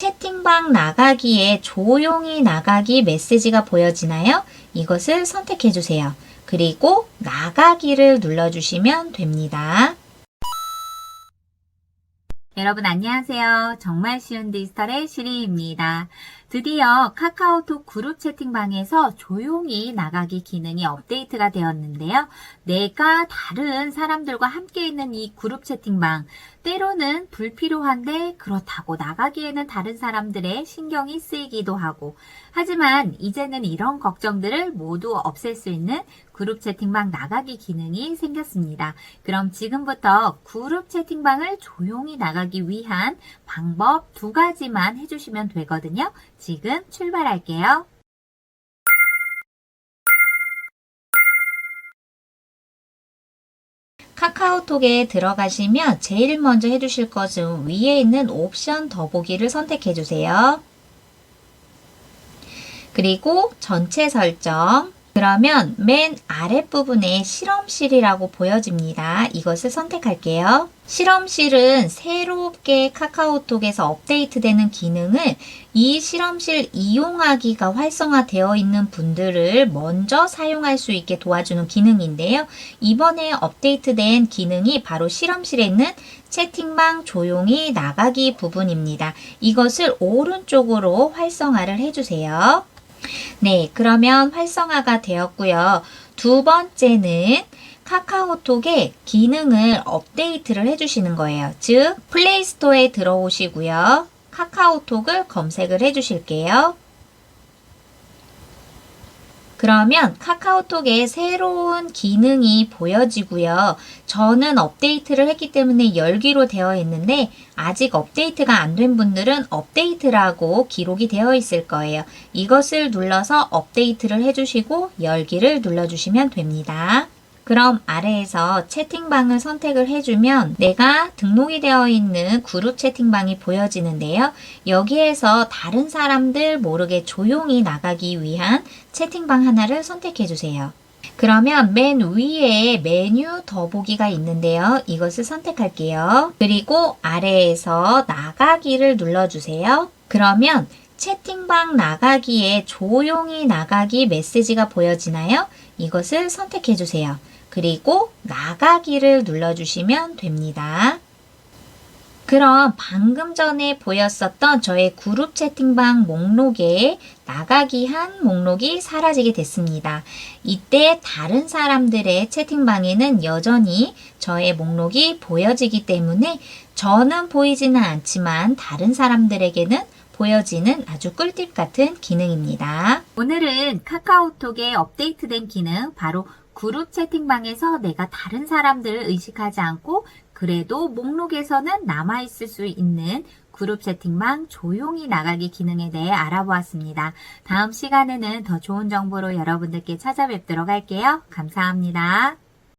채팅방 나가기에 조용히 나가기 메시지가 보여지나요? 이것을 선택해 주세요. 그리고 나가기를 눌러주시면 됩니다. 여러분 안녕하세요. 정말 쉬운 디지털의 시리입니다. 드디어 카카오톡 그룹 채팅방에서 조용히 나가기 기능이 업데이트가 되었는데요. 내가 다른 사람들과 함께 있는 이 그룹 채팅방, 때로는 불필요한데 그렇다고 나가기에는 다른 사람들의 신경이 쓰이기도 하고, 하지만 이제는 이런 걱정들을 모두 없앨 수 있는 그룹 채팅방 나가기 기능이 생겼습니다. 그럼 지금부터 그룹 채팅방을 조용히 나가기 위한 방법 두 가지만 해주시면 되거든요. 지금 출발할게요. 카카오톡에 들어가시면 제일 먼저 해주실 것은 위에 있는 옵션 더보기를 선택해 주세요. 그리고 전체 설정. 그러면 맨 아랫부분에 실험실이라고 보여집니다. 이것을 선택할게요. 실험실은 새롭게 카카오톡에서 업데이트되는 기능을 이 실험실 이용하기가 활성화되어 있는 분들을 먼저 사용할 수 있게 도와주는 기능인데요. 이번에 업데이트된 기능이 바로 실험실에 있는 채팅방 조용히 나가기 부분입니다. 이것을 오른쪽으로 활성화를 해주세요. 네, 그러면 활성화가 되었고요. 두 번째는 카카오톡의 기능을 업데이트를 해주시는 거예요. 즉, 플레이스토어에 들어오시고요. 카카오톡을 검색을 해주실게요. 그러면 카카오톡에 새로운 기능이 보여지고요. 저는 업데이트를 했기 때문에 열기로 되어 있는데 아직 업데이트가 안 된 분들은 업데이트라고 기록이 되어 있을 거예요. 이것을 눌러서 업데이트를 해주시고 열기를 눌러주시면 됩니다. 그럼 아래에서 채팅방을 선택을 해주면 내가 등록이 되어 있는 그룹 채팅방이 보여지는데요. 여기에서 다른 사람들 모르게 조용히 나가기 위한 채팅방 하나를 선택해 주세요. 그러면 맨 위에 메뉴 더보기가 있는데요. 이것을 선택할게요. 그리고 아래에서 나가기를 눌러주세요. 그러면 채팅방 나가기에 조용히 나가기 메시지가 보여지나요? 이것을 선택해 주세요. 그리고 나가기를 눌러주시면 됩니다. 그럼 방금 전에 보였었던 저의 그룹 채팅방 목록에 나가기 한 목록이 사라지게 됐습니다. 이때 다른 사람들의 채팅방에는 여전히 저의 목록이 보여지기 때문에 저는 보이지는 않지만 다른 사람들에게는 보여지는 아주 꿀팁 같은 기능입니다. 오늘은 카카오톡에 업데이트된 기능 바로 그룹 채팅방에서 내가 다른 사람들을 의식하지 않고 그래도 목록에서는 남아있을 수 있는 그룹 채팅방 조용히 나가기 기능에 대해 알아보았습니다. 다음 시간에는 더 좋은 정보로 여러분들께 찾아뵙도록 할게요. 감사합니다.